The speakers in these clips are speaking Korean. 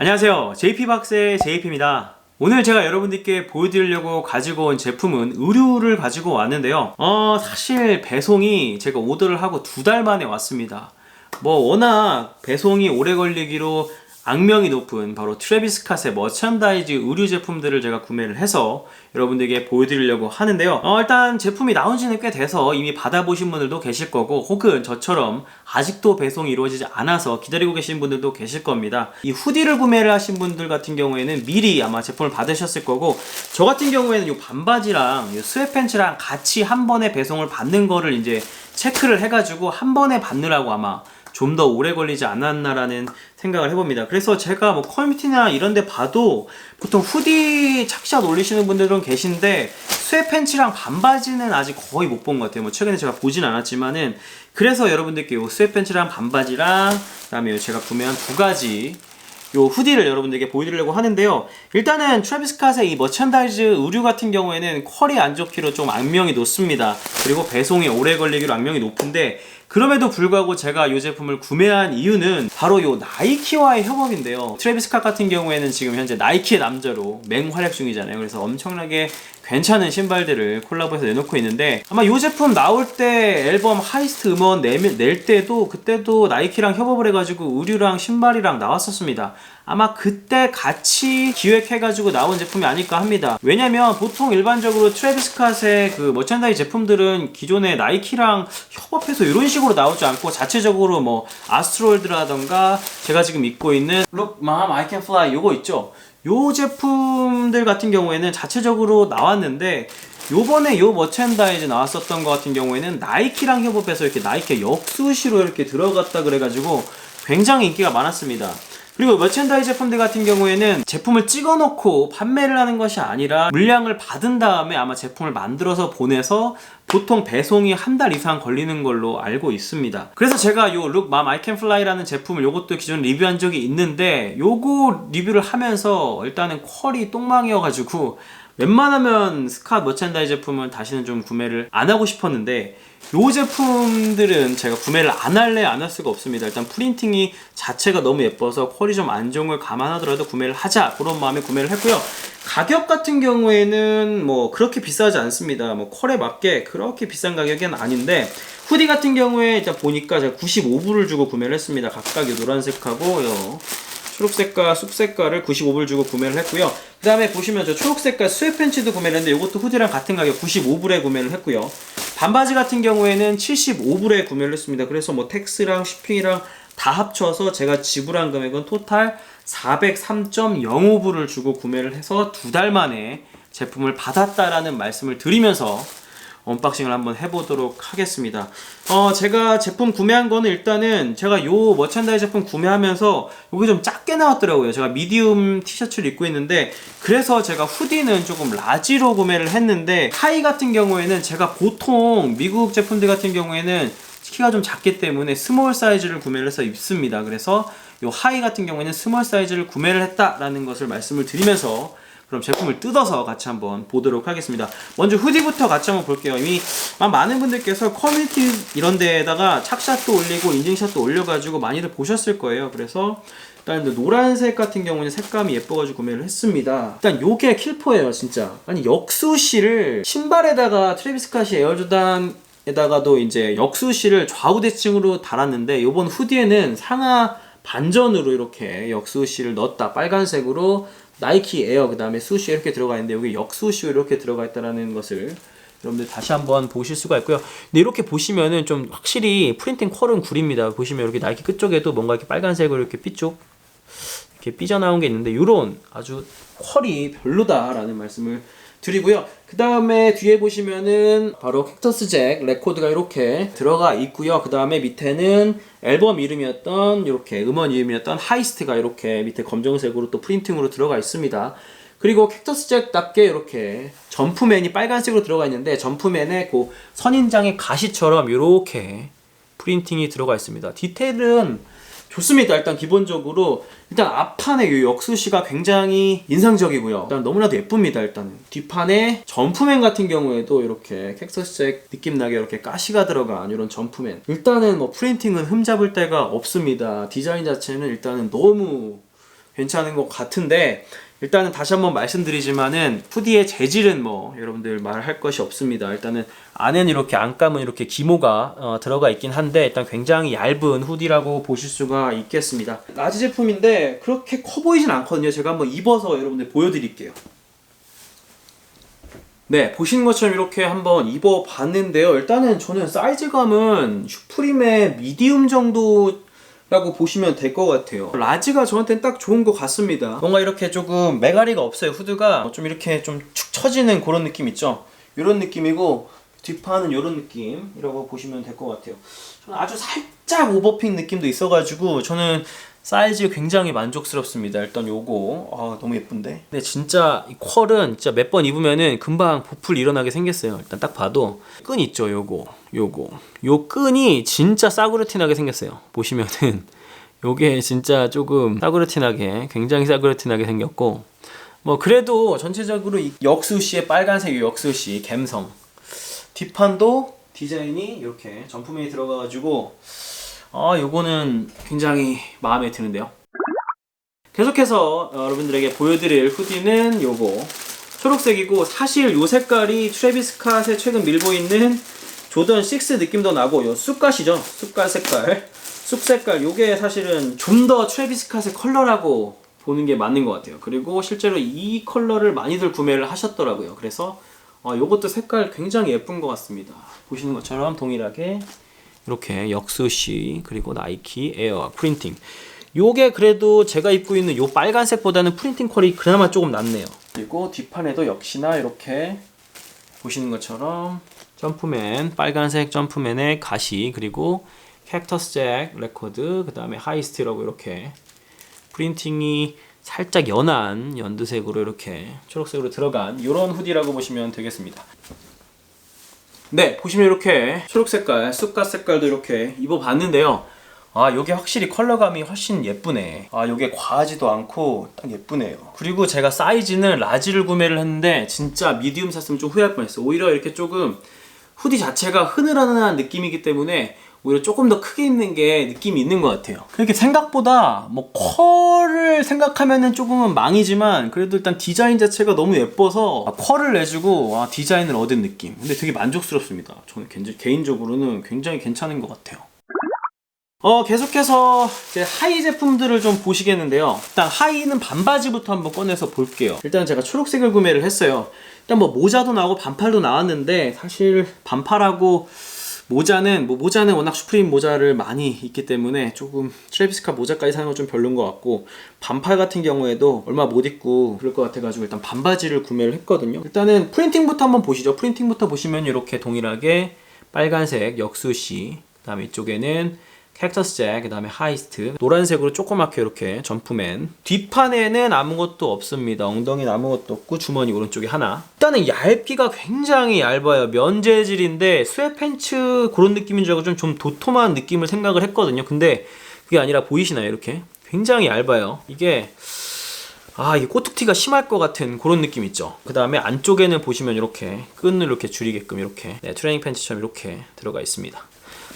안녕하세요. JP박스의 JP입니다. 오늘 제가 여러분들께 보여드리려고 가지고 온 제품은 의류를 가지고 왔는데요. 어, 사실 배송이 제가 오더를 하고 두 달 만에 왔습니다. 뭐 워낙 배송이 오래 걸리기로 악명이 높은 바로 트래비스 캇의 머천다이즈 의류 제품들을 제가 구매를 해서 여러분들에게 보여드리려고 하는데요. 어, 일단 제품이 나온 지는 꽤 돼서 이미 받아보신 분들도 계실 거고 혹은 저처럼 아직도 배송이 이루어지지 않아서 기다리고 계신 분들도 계실 겁니다. 이 후디를 구매를 하신 분들 같은 경우에는 미리 아마 제품을 받으셨을 거고 저 같은 경우에는 이 반바지랑 이 스웨팬츠랑 같이 한 번에 배송을 받는 거를 이제 체크를 해가지고 한 번에 받느라고 아마 좀 더 오래 걸리지 않았나라는 생각을 해봅니다. 그래서 제가 뭐 커뮤니티나 이런 데 봐도 보통 후디 착샷 올리시는 분들은 계신데 스웨 팬츠랑 반바지는 아직 거의 못 본 것 같아요. 뭐 최근에 제가 보진 않았지만은 그래서 여러분들께 요 스웨 팬츠랑 반바지랑 그다음에 요 제가 구매한 두 가지 요 후디를 여러분들에게 보여드리려고 하는데요. 일단은 트래비스 캇의 이 머천다이즈 의류 같은 경우에는 퀄이 안 좋기로 좀 악명이 높습니다. 그리고 배송이 오래 걸리기로 악명이 높은데 그럼에도 불구하고 제가 이 제품을 구매한 이유는 바로 요 나이키와의 협업인데요. 트래비스 캇 같은 경우에는 지금 현재 나이키의 남자로 맹활약 중이잖아요. 그래서 엄청나게 괜찮은 신발들을 콜라보해서 내놓고 있는데 아마 이 제품 나올 때 앨범 하이스트 음원 내, 낼 때도 그때도 나이키랑 협업을 해가지고 의류랑 신발이랑 나왔었습니다. 아마 그때 같이 기획해가지고 나온 제품이 아닐까 합니다. 왜냐면 보통 일반적으로 트래비스 캇의 그 머천다이 제품들은 기존에 나이키랑 협업해서 이런 식으로 나오지 않고 자체적으로 뭐 아스트로이드라던가 제가 지금 입고 있는 Look Mom I Can Fly 요거 있죠. 요 제품들 같은 경우에는 자체적으로 나왔는데 요번에 요 머첸다이즈 나왔었던 것 같은 경우에는 나이키랑 협업해서 이렇게 나이키 역수시로 이렇게 들어갔다 그래가지고 굉장히 인기가 많았습니다. 그리고 머첸다이즈 제품들 같은 경우에는 제품을 찍어 놓고 판매를 하는 것이 아니라 물량을 받은 다음에 아마 제품을 만들어서 보내서 보통 배송이 한 달 이상 걸리는 걸로 알고 있습니다. 그래서 제가 요 I Can Fly라는 제품을 요것도 기존 리뷰한 적이 있는데 요거 리뷰를 하면서 일단은 퀄이 똥망이어가지고 웬만하면 스캇 머첸다이 제품은 다시는 좀 구매를 안 하고 싶었는데 요 제품들은 제가 구매를 안 할래 안 할 수가 없습니다. 일단 프린팅이 자체가 너무 예뻐서 퀄이 좀 안 좋은 걸 감안하더라도 구매를 하자 그런 마음에 구매를 했고요. 가격 같은 경우에는 뭐 그렇게 비싸지 않습니다. 뭐 퀄에 맞게 그렇게 비싼 가격은 아닌데 후디 같은 경우에 일단 보니까 제가 95불을 주고 구매를 했습니다. 각각 요 노란색하고 요 초록색과 쑥색깔을 95불 주고 구매를 했고요. 그 다음에 보시면 저 초록색깔 스웨 팬츠도 구매를 했는데 이것도 후디랑 같은 가격 95불에 구매를 했고요. 반바지 같은 경우에는 75불에 구매를 했습니다. 그래서 뭐 텍스랑 쇼핑이랑 다 합쳐서 제가 지불한 금액은 토탈 403.05불을 주고 구매를 해서 두 달 만에 제품을 받았다라는 말씀을 드리면서 언박싱을 한번 해보도록 하겠습니다. 어, 제가 제품 구매한 거는 일단은 제가 요 머천다이 제품 구매하면서 요게 좀 작게 나왔더라고요. 제가 미디움 티셔츠를 입고 있는데 그래서 제가 후디는 조금 라지로 구매를 했는데 하이 같은 경우에는 제가 보통 미국 제품들 같은 경우에는 키가 좀 작기 때문에 스몰 사이즈를 구매를 해서 입습니다. 그래서 요 하이 같은 경우에는 스몰 사이즈를 구매를 했다라는 것을 말씀을 드리면서 그럼 제품을 뜯어서 같이 한번 보도록 하겠습니다. 먼저 후디부터 같이 한번 볼게요. 이미 많은 분들께서 커뮤니티 이런 데에다가 착샷도 올리고 인증샷도 올려가지고 많이들 보셨을 거예요. 그래서 일단 노란색 같은 경우는 색감이 예뻐가지고 구매를 했습니다. 일단 요게 킬포예요, 진짜. 아니 역수시를 신발에다가 트래비스 캇이 에어조단 에다가도 이제 역수시를 좌우 대칭으로 달았는데 요번 후디에는 상하 반전으로 이렇게 역수시를 넣었다 빨간색으로 나이키 에어 그 다음에 수시 이렇게 들어가 있는데 여기 역수시 이렇게 들어가 있다라는 것을 여러분들 다시 한번 보실 수가 있고요. 근데 이렇게 보시면은 좀 확실히 프린팅 퀄은 구립니다. 보시면 이렇게 나이키 끝쪽에도 뭔가 이렇게 빨간색으로 이렇게 삐쪽 이렇게 삐져나온 게 있는데 이런 아주 퀄이 별로다라는 말씀을 드리고요. 그 다음에 뒤에 보시면은 바로 캡터스 잭 레코드가 이렇게 들어가 있고요. 그 다음에 밑에는 앨범 이름이었던 이렇게 음원 이름이었던 하이스트가 이렇게 밑에 검정색으로 또 프린팅으로 들어가 있습니다. 그리고 캡터스 잭답게 이렇게 점프맨이 빨간색으로 들어가 있는데 점프맨의 그 선인장의 가시처럼 이렇게 프린팅이 들어가 있습니다. 디테일은 좋습니다. 일단 기본적으로 일단 앞판의 이 역수시가 굉장히 인상적이고요. 일단 너무나도 예쁩니다. 일단 뒷판에 점프맨 같은 경우에도 이렇게 텍사스잭 느낌 나게 이렇게 가시가 들어간 이런 점프맨. 일단은 뭐 프린팅은 흠잡을 데가 없습니다. 디자인 자체는 일단은 너무 괜찮은 것 같은데 일단은 다시 한번 말씀드리지만은 후디의 재질은 뭐 여러분들 말할 것이 없습니다. 일단은 안에는 이렇게 안감은 이렇게 기모가 어, 들어가 있긴 한데 일단 굉장히 얇은 후디라고 보실 수가 있겠습니다. 라지 제품인데 그렇게 커 보이진 않거든요. 제가 한번 입어서 여러분들 보여드릴게요. 네, 보시는 것처럼 이렇게 한번 입어봤는데요. 일단은 저는 사이즈감은 슈프림의 미디움 정도 라고 보시면 될 것 같아요. 라지가 저한테는 딱 좋은 것 같습니다. 뭔가 이렇게 조금 메가리가 없어요. 후드가 좀 이렇게 좀 축 처지는 그런 느낌 있죠. 이런 느낌이고 뒷판은 이런 느낌이라고 보시면 될 것 같아요. 저는 아주 살짝 오버핏 느낌도 있어가지고 저는 사이즈 굉장히 만족스럽습니다. 일단 요거 아, 너무 예쁜데. 근데 진짜 이 퀄은 진짜 몇 번 입으면은 금방 보풀 일어나게 생겼어요. 일단 딱 봐도 끈 있죠, 요거, 요거, 요 끈이 진짜 싸구려티나게 생겼어요. 보시면은 요게 진짜 조금 싸구려티나게 굉장히 싸구려티나게 생겼고 뭐 그래도 전체적으로 이 역수시의 빨간색 이 역수시 갬성 뒷판도 디자인이 이렇게 전품이 들어가가지고 아 요거는 굉장히 마음에 드는데요. 계속해서 어, 여러분들에게 보여드릴 후디는 요거. 초록색이고 사실 요 색깔이 트래비스 스캇에 최근 밀고 있는 조던 6 느낌도 나고 요 쑥갓이죠. 쑥갓 색깔. 쑥 색깔. 요게 사실은 좀 더 트래비스 스캇의 컬러라고 보는 게 맞는 것 같아요. 그리고 실제로 이 컬러를 많이들 구매를 하셨더라고요. 그래서 어, 요것도 색깔 굉장히 예쁜 것 같습니다. 보시는 것처럼 동일하게 이렇게 역수시 그리고 나이키 에어 프린팅. 요게 그래도 제가 입고 있는 요 빨간색보다는 프린팅 컬이 그나마 조금 낫네요. 그리고 뒷판에도 역시나 이렇게 보시는 것처럼 점프맨 빨간색 점프맨의 가시 그리고 캡터스 잭 레코드 그 다음에 하이스트라고 이렇게 프린팅이 살짝 연한 연두색으로 이렇게 초록색으로 들어간 이런 후디라고 보시면 되겠습니다 네, 보시면 이렇게 초록 색깔, 쑥갓 색깔도 이렇게 입어봤는데요. 아, 요게 확실히 컬러감이 훨씬 예쁘네. 아, 요게 과하지도 않고 딱 예쁘네요. 그리고 제가 사이즈는 라지를 구매를 했는데 진짜 미디움 샀으면 좀 후회할 뻔했어요. 오히려 이렇게 조금 후디 자체가 흐느러한 느낌이기 때문에 오히려 조금 더 크게 입는 게 느낌이 있는 것 같아요. 그렇게 생각보다 뭐 컬을 생각하면은 조금은 망이지만 그래도 일단 디자인 자체가 너무 예뻐서 아, 컬을 내주고 아, 디자인을 얻은 느낌. 근데 되게 만족스럽습니다. 저는 개인- 개인적으로는 굉장히 괜찮은 것 같아요. 어, 계속해서 이제 하이 제품들을 좀 보시겠는데요. 일단 하이는 반바지부터 한번 꺼내서 볼게요. 일단 제가 초록색을 구매를 했어요. 일단 뭐 모자도 나오고 반팔도 나왔는데 사실 반팔하고 모자는 뭐 모자는 워낙 슈프림 모자를 많이 입기 때문에 조금 트래비스카 모자까지 사는 건 좀 별론 것 같고 반팔 같은 경우에도 얼마 못 입고 그럴 것 같아가지고 일단 반바지를 구매를 했거든요. 일단은 프린팅부터 한번 보시죠. 프린팅부터 보시면 이렇게 동일하게 빨간색 역수시 그다음에 이쪽에는 캡터스 잭, 그 다음에 하이스트 노란색으로 조그맣게 이렇게 점프맨. 뒷판에는 아무것도 없습니다. 엉덩이는 아무것도 없고 주머니 오른쪽에 하나. 일단은 얇기가 굉장히 얇아요. 면 재질인데 스웨 팬츠 그런 느낌인 줄 알고 좀, 좀 도톰한 느낌을 생각을 했거든요. 근데 그게 아니라 보이시나요? 이렇게? 굉장히 얇아요. 이게 아, 이 꼬투티가 심할 것 같은 그런 느낌 있죠. 그 다음에 안쪽에는 보시면 이렇게 끈을 이렇게 줄이게끔 이렇게 네, 트레이닝 팬츠처럼 이렇게 들어가 있습니다.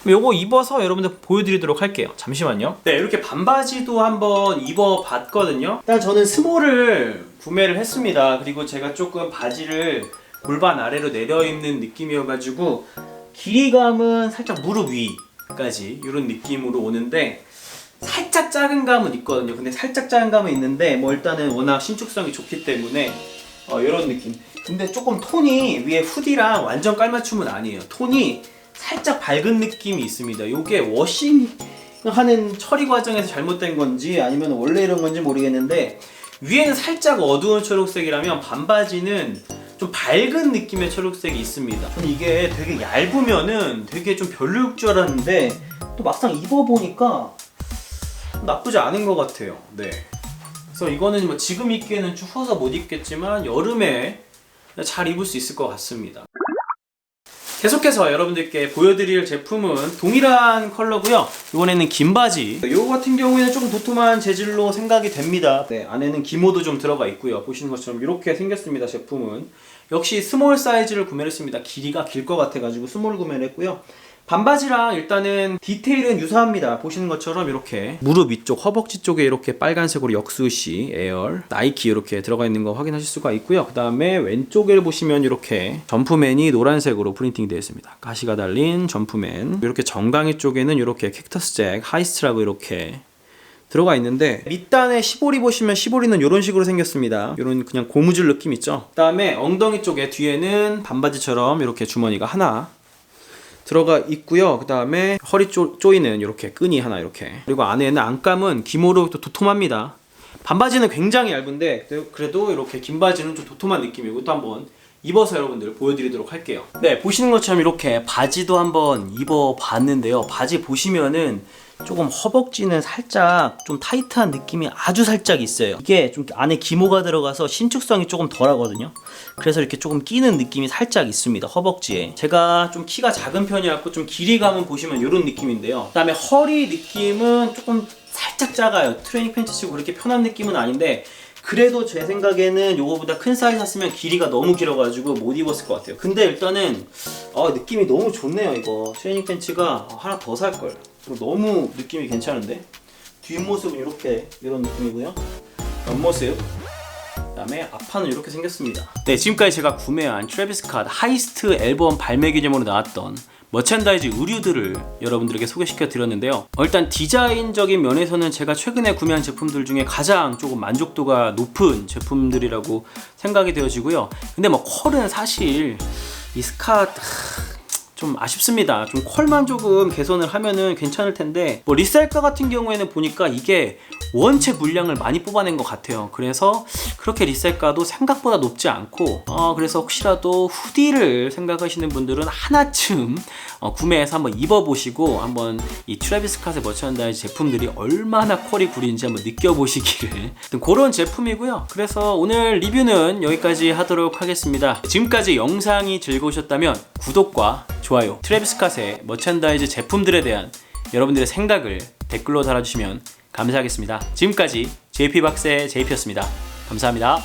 요거 입어서 여러분들 보여드리도록 할게요. 잠시만요. 네, 이렇게 반바지도 한번 입어봤거든요. 일단 저는 스몰을 구매를 했습니다. 그리고 제가 조금 바지를 골반 아래로 내려 입는 느낌이어가지고 길이감은 살짝 무릎 위까지 이런 느낌으로 오는데 살짝 작은 감은 있거든요. 근데 살짝 작은 감은 있는데 뭐 일단은 워낙 신축성이 좋기 때문에 어, 이런 느낌. 근데 조금 톤이 위에 후디랑 완전 깔맞춤은 아니에요. 톤이 살짝 밝은 느낌이 있습니다. 요게 워싱 하는 처리 과정에서 잘못된 건지 아니면 원래 이런 건지 모르겠는데 위에는 살짝 어두운 초록색이라면 반바지는 좀 밝은 느낌의 초록색이 있습니다. 저는 이게 되게 얇으면은 되게 좀 별로일 줄 알았는데 또 막상 입어보니까 나쁘지 않은 것 같아요. 네. 그래서 이거는 뭐 지금 입기에는 추워서 못 입겠지만 여름에 잘 입을 수 있을 것 같습니다. 계속해서 여러분들께 보여드릴 제품은 동일한 컬러고요. 이번에는 긴 바지. 이거 같은 경우에는 조금 도톰한 재질로 생각이 됩니다. 네, 안에는 기모도 좀 들어가 있고요. 보시는 것처럼 이렇게 생겼습니다. 제품은 역시 스몰 사이즈를 구매를 했습니다. 길이가 길 것 같아가지고 스몰 구매를 했고요. 반바지랑 일단은 디테일은 유사합니다. 보시는 것처럼 이렇게 무릎 위쪽, 허벅지 쪽에 이렇게 빨간색으로 역수시, 에어, 나이키 이렇게 들어가 있는 거 확인하실 수가 있고요. 그 다음에 왼쪽에 보시면 이렇게 점프맨이 노란색으로 프린팅 되어 있습니다. 가시가 달린 점프맨. 이렇게 정강이 쪽에는 이렇게 캡터스 잭, 하이스트라고 이렇게 들어가 있는데 밑단에 시보리 보시면 시보리는 이런 식으로 생겼습니다. 이런 그냥 고무줄 느낌 있죠. 그다음에 엉덩이 쪽에 뒤에는 반바지처럼 이렇게 주머니가 하나 들어가 있고요. 그 다음에 허리 쪼, 조이는 이렇게 끈이 하나 이렇게 그리고 안에는 안감은 기모로 또 도톰합니다. 반바지는 굉장히 얇은데 그래도 이렇게 긴 바지는 좀 도톰한 느낌이고 이것도 한번 입어서 여러분들 보여드리도록 할게요. 네, 보시는 것처럼 이렇게 바지도 한번 입어봤는데요. 바지 보시면은 조금 허벅지는 살짝 좀 타이트한 느낌이 아주 살짝 있어요. 이게 좀 안에 기모가 들어가서 신축성이 조금 덜하거든요. 그래서 이렇게 조금 끼는 느낌이 살짝 있습니다. 허벅지에. 제가 좀 키가 작은 편이었고 좀 길이감은 보시면 이런 느낌인데요. 그 다음에 허리 느낌은 조금 살짝 작아요. 트레이닝 팬츠 치고 그렇게 편한 느낌은 아닌데 그래도 제 생각에는 요거보다 큰 사이즈 샀으면 길이가 너무 길어가지고 못 입었을 것 같아요. 근데 일단은 어, 느낌이 너무 좋네요. 이거 트레이닝 팬츠가 어, 하나 더 살 걸. 너무 느낌이 괜찮은데 뒷모습은 이렇게 이런 느낌이고요. 옆모습 그다음에 앞판은 이렇게 생겼습니다. 네, 지금까지 제가 구매한 트래비스 스캇 하이스트 앨범 발매 기념으로 나왔던 머천다이즈 의류들을 여러분들에게 소개시켜 드렸는데요. 어, 일단 디자인적인 면에서는 제가 최근에 구매한 제품들 중에 가장 조금 만족도가 높은 제품들이라고 생각이 되어지고요. 근데 뭐 컬은 사실 이 하, 좀 아쉽습니다. 좀 컬만 조금 개선을 하면은 괜찮을 텐데 뭐 리셀가 같은 경우에는 보니까 이게 원체 물량을 많이 뽑아낸 것 같아요. 그래서 그렇게 리셀가도 생각보다 높지 않고 어, 그래서 혹시라도 후디를 생각하시는 분들은 하나쯤 어, 구매해서 한번 입어보시고 한번 이 트래비스 스캇의 머천다이즈 제품들이 얼마나 퀄이 구린지 한번 느껴보시기를 그런 제품이고요. 그래서 오늘 리뷰는 여기까지 하도록 하겠습니다. 지금까지 영상이 즐거우셨다면 구독과 좋아요, 트래비스 스캇의 머천다이즈 제품들에 대한 여러분들의 생각을 댓글로 달아주시면 감사하겠습니다. 지금까지 JP박스의 JP였습니다. 감사합니다.